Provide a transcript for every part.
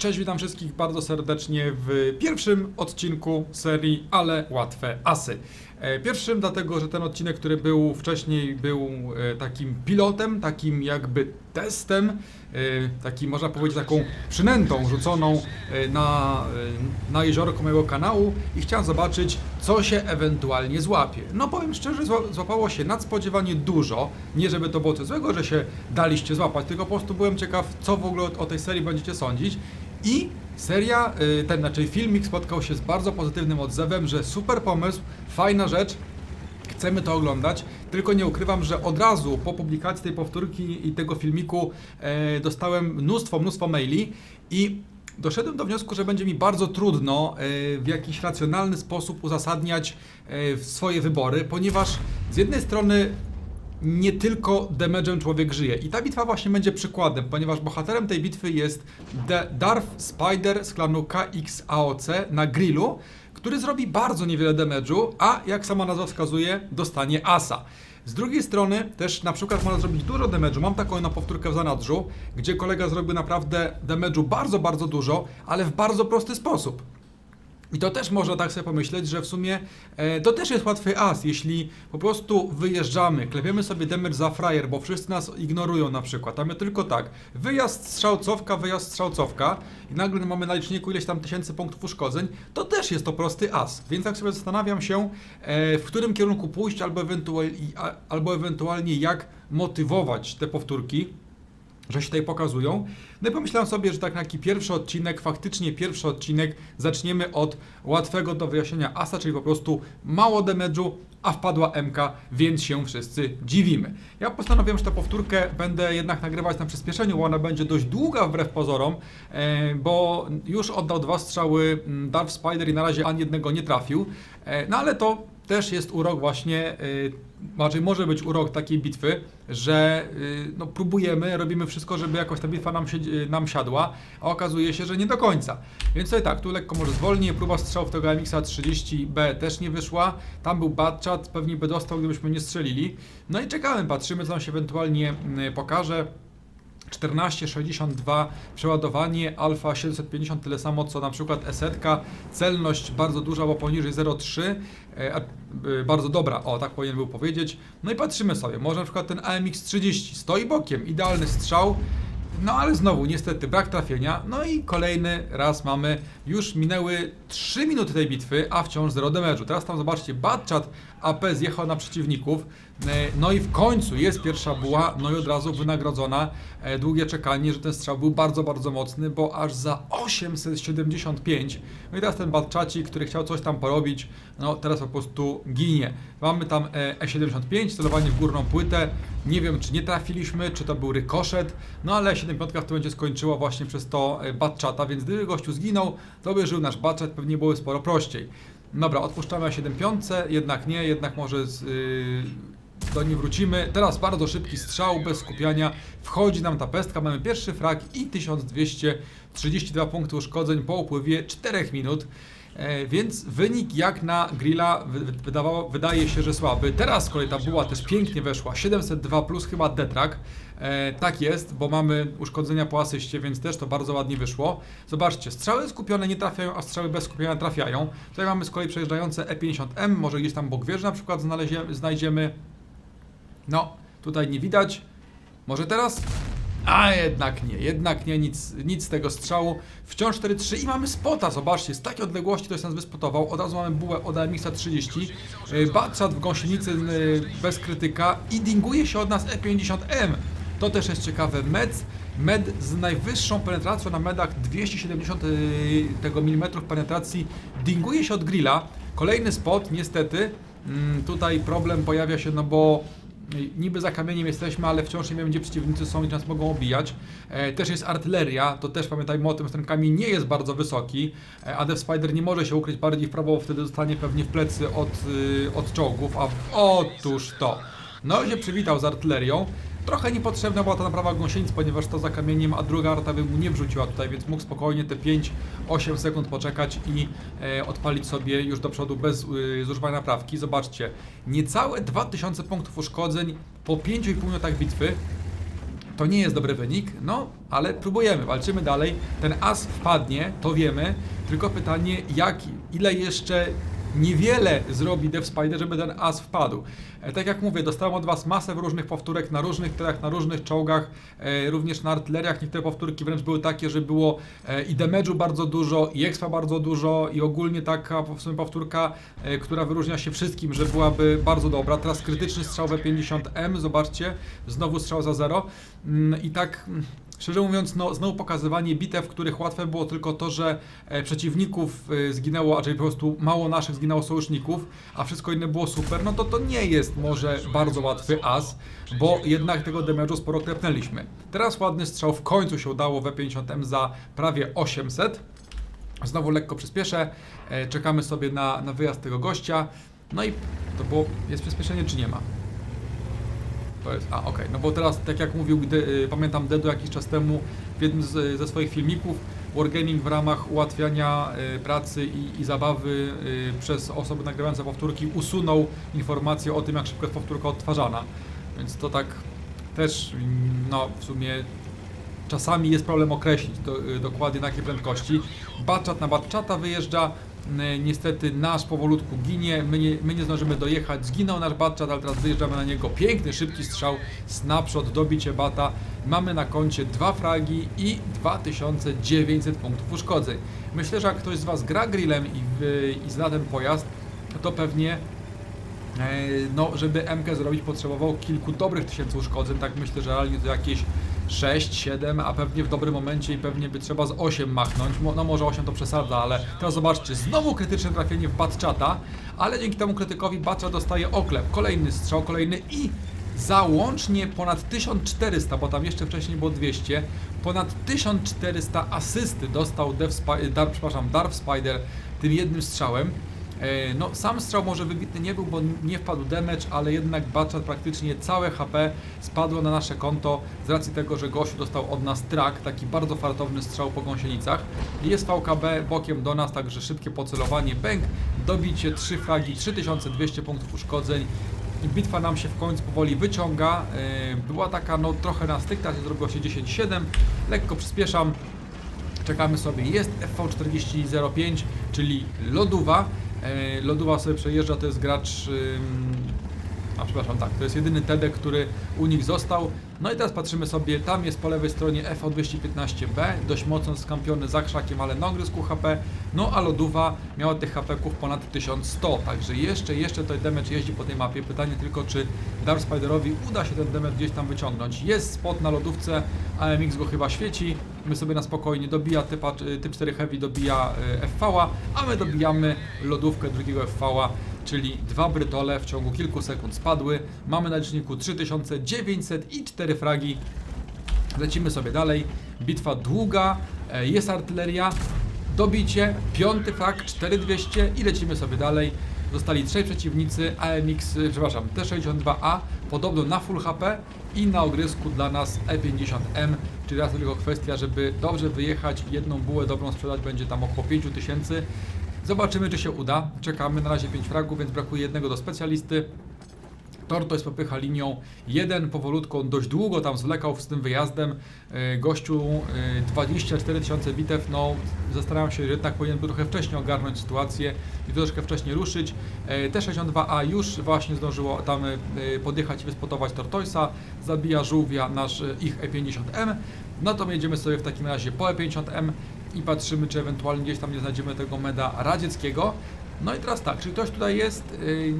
Cześć, witam wszystkich bardzo serdecznie w pierwszym odcinku serii Ale Łatwe Asy. E, Pierwszym dlatego, że ten odcinek, który był wcześniej, był e, takim pilotem, takim jakby testem, e, takim można powiedzieć taką przynętą rzuconą na, na jeziorko mojego kanału i chciałem zobaczyć, co się ewentualnie złapie. No powiem szczerze, zła- złapało się nadspodziewanie dużo. Nie żeby to było coś złego, że się daliście złapać, tylko po prostu byłem ciekaw, co w ogóle o tej serii będziecie sądzić. I seria, y, ten znaczy filmik spotkał się z bardzo pozytywnym odzewem, że super pomysł, fajna rzecz, chcemy to oglądać. Tylko nie ukrywam, że od razu po publikacji tej powtórki i tego filmiku e, dostałem mnóstwo, mnóstwo maili i doszedłem do wniosku, że będzie mi bardzo trudno e, w jakiś racjonalny sposób uzasadniać e, swoje wybory, ponieważ z jednej strony nie tylko damage'em człowiek żyje. I ta bitwa właśnie będzie przykładem, ponieważ bohaterem tej bitwy jest The Darth Spider z klanu KXAOC na grillu, który zrobi bardzo niewiele damage'u, a jak sama nazwa wskazuje, dostanie asa. Z drugiej strony też na przykład można zrobić dużo damage'u. Mam taką na powtórkę w zanadrzu, gdzie kolega zrobił naprawdę damage'u bardzo, bardzo dużo, ale w bardzo prosty sposób. I to też można tak sobie pomyśleć, że w sumie e, to też jest łatwy as, jeśli po prostu wyjeżdżamy, klepiemy sobie damage za frajer, bo wszyscy nas ignorują na przykład, a my tylko tak, wyjazd strzałcowka, wyjazd strzałcowka i nagle mamy na liczniku ileś tam tysięcy punktów uszkodzeń, to też jest to prosty as. Więc tak sobie zastanawiam się, e, w którym kierunku pójść, albo ewentualnie, albo ewentualnie jak motywować te powtórki że się tutaj pokazują. No i pomyślałem sobie, że tak taki pierwszy odcinek, faktycznie pierwszy odcinek, zaczniemy od łatwego do wyjaśnienia asa, czyli po prostu mało damage'u, a wpadła MK, więc się wszyscy dziwimy. Ja postanowiłem, że tę powtórkę będę jednak nagrywać na przyspieszeniu, bo ona będzie dość długa wbrew pozorom, e, bo już oddał dwa strzały mm, Darth Spider i na razie ani jednego nie trafił. E, No ale to też jest urok właśnie, y, raczej może być urok takiej bitwy, że y, no, próbujemy, robimy wszystko, żeby jakoś ta bitwa nam, się, y, nam siadła, a okazuje się, że nie do końca. Więc tutaj tak, tu lekko może zwolnię, próba strzałów tego MX-a 30B też nie wyszła, tam był Batchat, pewnie by dostał, gdybyśmy nie strzelili. No i czekamy, patrzymy, co nam się ewentualnie y, pokaże. 1462 przeładowanie, alfa 750 tyle samo co na przykład esetka, celność bardzo duża, bo poniżej 0,3, e, e, bardzo dobra, o tak powinien był powiedzieć. No i patrzymy sobie, może na przykład ten AMX 30 stoi bokiem, idealny strzał, no ale znowu niestety brak trafienia, no i kolejny raz mamy, już minęły 3 minuty tej bitwy, a wciąż 0 damage'u. Teraz tam zobaczcie, Batchat AP zjechał na przeciwników, e, no i w końcu jest pierwsza buła, no i od razu wynagrodzona. E, długie czekanie, że ten strzał był bardzo, bardzo mocny, bo aż za 875, no i teraz ten Batczacik, który chciał coś tam porobić, no teraz po prostu ginie. Mamy tam e, E75, celowanie w górną płytę, nie wiem czy nie trafiliśmy, czy to był rykoszet, no ale 75 to będzie skończyło właśnie przez to e, Batchata, więc gdyby gościu zginął, to by żył nasz Batchat, pewnie byłoby sporo prościej. Dobra, odpuszczamy na 75, jednak nie, jednak może z, yy, do niej wrócimy. Teraz bardzo szybki strzał, bez skupiania. Wchodzi nam ta pestka, mamy pierwszy frag i 1232 punkty uszkodzeń po upływie 4 minut. E, więc wynik jak na grilla wy- wy- wydawało, wydaje się, że słaby. Teraz z kolei ta buła też pięknie weszła. 702 plus chyba detrak. E, tak jest, bo mamy uszkodzenia po asyście, więc też to bardzo ładnie wyszło. Zobaczcie, strzały skupione nie trafiają, a strzały bez skupienia trafiają. Tutaj mamy z kolei przejeżdżające E50M, może gdzieś tam bok wieży na przykład znajdziemy. No, tutaj nie widać. Może teraz? A jednak nie, jednak nie, nic, nic z tego strzału. Wciąż 4-3 i mamy spota, zobaczcie, z takiej odległości ktoś nas wyspotował. Od razu mamy bułę od AMX-a 30. Yy, Batsat w gąsienicy yy, bez krytyka i dinguje się od nas E50M. To też jest ciekawe. Med, med z najwyższą penetracją na medach 270 yy, tego milimetrów penetracji dinguje się od grilla. Kolejny spot, niestety. Mm, tutaj problem pojawia się, no bo niby za kamieniem jesteśmy, ale wciąż nie wiemy, gdzie przeciwnicy są i nas mogą obijać. E, też jest artyleria, to też pamiętajmy o tym, że ten kamień nie jest bardzo wysoki, e, a Death Spider nie może się ukryć bardziej w prawo, bo wtedy zostanie pewnie w plecy od, y, od czołgów, a otóż to. No się przywitał z artylerią. Trochę niepotrzebna była ta naprawa gąsienic, ponieważ to za kamieniem, a druga arta by mu nie wrzuciła tutaj, więc mógł spokojnie te 5-8 sekund poczekać i e, odpalić sobie już do przodu bez y, zużywania naprawki. Zobaczcie, niecałe 2000 punktów uszkodzeń po 5,5 minutach bitwy. To nie jest dobry wynik, no ale próbujemy, walczymy dalej. Ten as wpadnie, to wiemy, tylko pytanie, jak, ile jeszcze niewiele zrobi Dev Spider, żeby ten as wpadł. E, tak jak mówię, dostałem od Was masę różnych powtórek na różnych terach, na różnych czołgach, e, również na artyleriach. Niektóre powtórki wręcz były takie, że było e, i damage'u bardzo dużo, i expa bardzo dużo, i ogólnie taka w sumie powtórka, która wyróżnia się wszystkim, że byłaby bardzo dobra. Teraz krytyczny strzał W50M, zobaczcie, znowu strzał za zero. Mm, I tak. Szczerze mówiąc, no, znowu pokazywanie bitew, w których łatwe było tylko to, że e, przeciwników e, zginęło, a czyli po prostu mało naszych zginęło sojuszników, a wszystko inne było super, no to to nie jest może bardzo łatwy as, bo jednak tego damage'u sporo klepnęliśmy. Teraz ładny strzał w końcu się udało W50M za prawie 800. Znowu lekko przyspieszę, e, czekamy sobie na, na wyjazd tego gościa. No i to było, jest przyspieszenie czy nie ma? To jest, a okej, no bo teraz, tak jak mówił, de, y, pamiętam Dedo jakiś czas temu w jednym z, ze swoich filmików, Wargaming w ramach ułatwiania y, pracy i, i zabawy y, przez osoby nagrywające powtórki usunął informację o tym, jak szybko jest powtórka odtwarzana. Więc to tak też, no w sumie czasami jest problem określić do, dokładnie na jakiej prędkości. Batchat na Batchata wyjeżdża, niestety nasz powolutku ginie, my nie, my nie zdążymy dojechać, zginął nasz Batchat, ale teraz wyjeżdżamy na niego, piękny, szybki strzał, snapshot, dobicie Bata, mamy na koncie dwa fragi i 2900 punktów uszkodzeń. Myślę, że jak ktoś z Was gra grillem i, w, i zna ten pojazd, to pewnie E, no, żeby MK zrobić potrzebował kilku dobrych tysięcy uszkodzeń, tak myślę, że realnie to jakieś 6, 7, a pewnie w dobrym momencie i pewnie by trzeba z 8 machnąć, no może 8 to przesada, ale teraz zobaczcie, znowu krytyczne trafienie w Batchata, ale dzięki temu krytykowi Batchat dostaje oklep, kolejny strzał, kolejny i załącznie ponad 1400, bo tam jeszcze wcześniej było 200, ponad 1400 asysty dostał Dev Spider tym jednym strzałem. E, No, sam strzał może wybitny nie był, bo nie wpadł damage, ale jednak Batchat praktycznie całe HP spadło na nasze konto z racji tego, że gościu dostał od nas track, taki bardzo fartowny strzał po gąsienicach. Jest VKB bokiem do nas, także szybkie pocelowanie, bęk, dobicie, 3 fragi, 3200 punktów uszkodzeń. Bitwa nam się w końcu powoli wyciąga. E, Była taka no trochę na styk, teraz zrobiło się 10-7. Lekko przyspieszam. Czekamy sobie, jest FV4005, czyli lodowa. E, Lodowa sobie przejeżdża, to jest gracz. A przepraszam, tak, to jest jedyny TD, który u nich został. No i teraz patrzymy sobie, tam jest po lewej stronie FV215B, dość mocno skampiony za krzakiem, ale na HP. No a Lodowa miała tych HP-ków ponad 1100, także jeszcze, jeszcze to damage jeździ po tej mapie. Pytanie tylko, czy Dark Spiderowi uda się ten damage gdzieś tam wyciągnąć. Jest spot na lodówce, AMX go chyba świeci. My sobie na spokojnie dobija typa, typ 4 Heavy dobija y, FV-a, a my dobijamy lodówkę drugiego FV-a, czyli dwa brytole w ciągu kilku sekund spadły. Mamy na liczniku 3900 i 4 fragi. Lecimy sobie dalej. Bitwa długa, e, jest artyleria, dobicie, piąty frag, 4200 i lecimy sobie dalej. Zostali trzej przeciwnicy, AMX, przepraszam, T62A, podobno na full HP i na ogrysku dla nas E50M, czyli teraz tylko kwestia, żeby dobrze wyjechać jedną bułę dobrą sprzedać, będzie tam około 5000. Zobaczymy, czy się uda. Czekamy na razie 5 fragów, więc brakuje jednego do specjalisty. Torto jest popycha linią. Jeden powolutku, on dość długo tam zwlekał z tym wyjazdem. E, Gościu e, 24 tysiące bitew, no zastanawiam się, że jednak powinien był trochę wcześniej ogarnąć sytuację i troszkę wcześniej ruszyć. E, T62A już właśnie zdążyło tam e, podjechać i wyspotować Tortoisa. Zabija żółwia nasz e, ich E50M. No to my jedziemy sobie w takim razie po E50M i patrzymy, czy ewentualnie gdzieś tam nie znajdziemy tego meda radzieckiego. No i teraz tak, czy ktoś tutaj jest? Yy,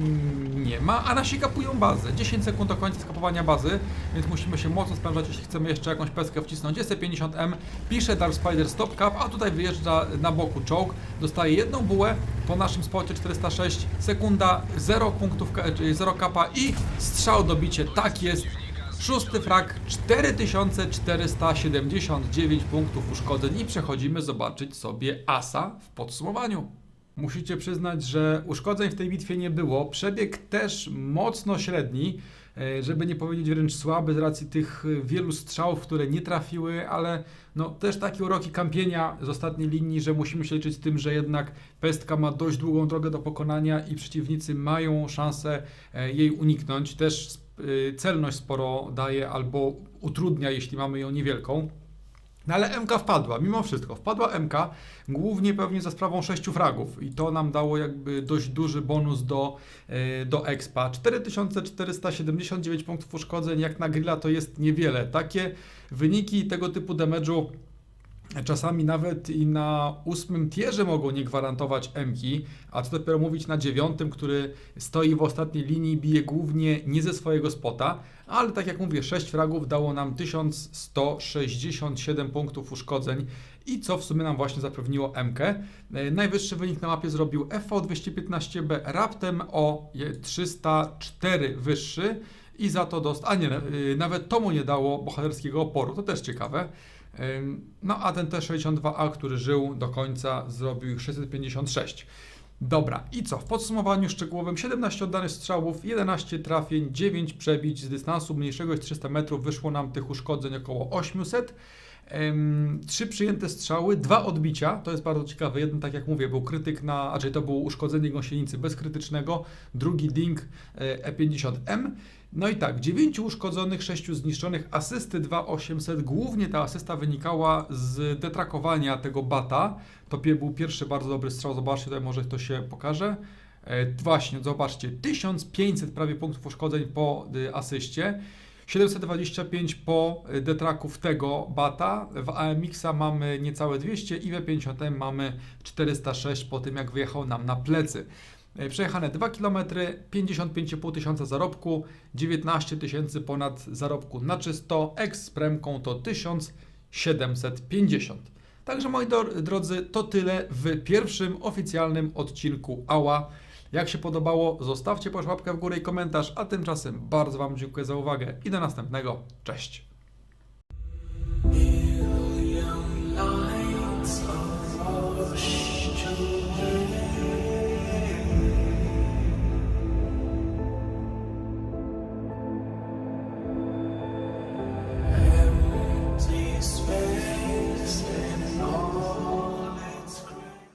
nie ma, a nasi kapują bazę. 10 sekund do końca skapowania bazy, więc musimy się mocno sprężać, jeśli chcemy jeszcze jakąś peskę wcisnąć. Jest 50M, pisze Dark Spider Stop Cap, a tutaj wyjeżdża na boku czołg, dostaje jedną bułę po naszym spocie 406, sekunda, 0 punktów, ka- czyli 0 kapa i strzał dobicie, tak jest. Szósty frag 4479 punktów uszkodzeń i przechodzimy zobaczyć sobie asa w podsumowaniu. Musicie przyznać, że uszkodzeń w tej bitwie nie było. Przebieg też mocno średni, e, żeby nie powiedzieć wręcz słaby z racji tych e, wielu strzałów, które nie trafiły, ale no też takie uroki kampienia z ostatniej linii, że musimy się liczyć z tym, że jednak pestka ma dość długą drogę do pokonania i przeciwnicy mają szansę e, jej uniknąć. Też celność sporo daje albo utrudnia, jeśli mamy ją niewielką. No ale MK wpadła, mimo wszystko. Wpadła MK głównie pewnie za sprawą 6 fragów i to nam dało jakby dość duży bonus do, e, do expa. 4479 punktów uszkodzeń jak na grilla to jest niewiele. Takie wyniki tego typu damage'u Czasami nawet i na ósmym tierze mogą nie gwarantować Mki, a co dopiero mówić na dziewiątym, który stoi w ostatniej linii, bije głównie nie ze swojego spota, ale tak jak mówię, 6 fragów dało nam 1167 punktów uszkodzeń i co w sumie nam właśnie zapewniło MK. E, Najwyższy wynik na mapie zrobił FV215B raptem o je- 304 wyższy i za to dostał, a nie, y, nawet to mu nie dało bohaterskiego oporu, to też ciekawe. No a ten T62A, który żył do końca, zrobił ich 656. Dobra, i co? W podsumowaniu szczegółowym 17 oddanych strzałów, 11 trafień, 9 przebić z dystansu mniejszego niż 300 metrów, wyszło nam tych uszkodzeń około 800. Trzy przyjęte strzały, dwa odbicia, to jest bardzo ciekawe. Jeden, tak jak mówię, był krytyk na, czyli to było uszkodzenie gąsienicy bezkrytycznego, drugi ding e, E50M. No i tak, 9 uszkodzonych, 6 zniszczonych, asysty 2800. Głównie ta asysta wynikała z detrakowania tego bata. To był pierwszy bardzo dobry strzał, zobaczcie, tutaj może to się pokaże. E, właśnie, zobaczcie, 1500 prawie punktów uszkodzeń po y, asyście. 725 po y, detraków tego bata. W AMX-a mamy niecałe 200 i w 50 mamy 406 po tym, jak wyjechał nam na plecy. E, Przejechane 2 km, 55,5 tysiąca zarobku, 19 tysięcy ponad zarobku na czysto, eks z premką to 1750. Także moi drodzy, to tyle w pierwszym oficjalnym odcinku AWA. Jak się podobało, zostawcie proszę łapkę w górę i komentarz, a tymczasem bardzo Wam dziękuję za uwagę i do następnego. Cześć!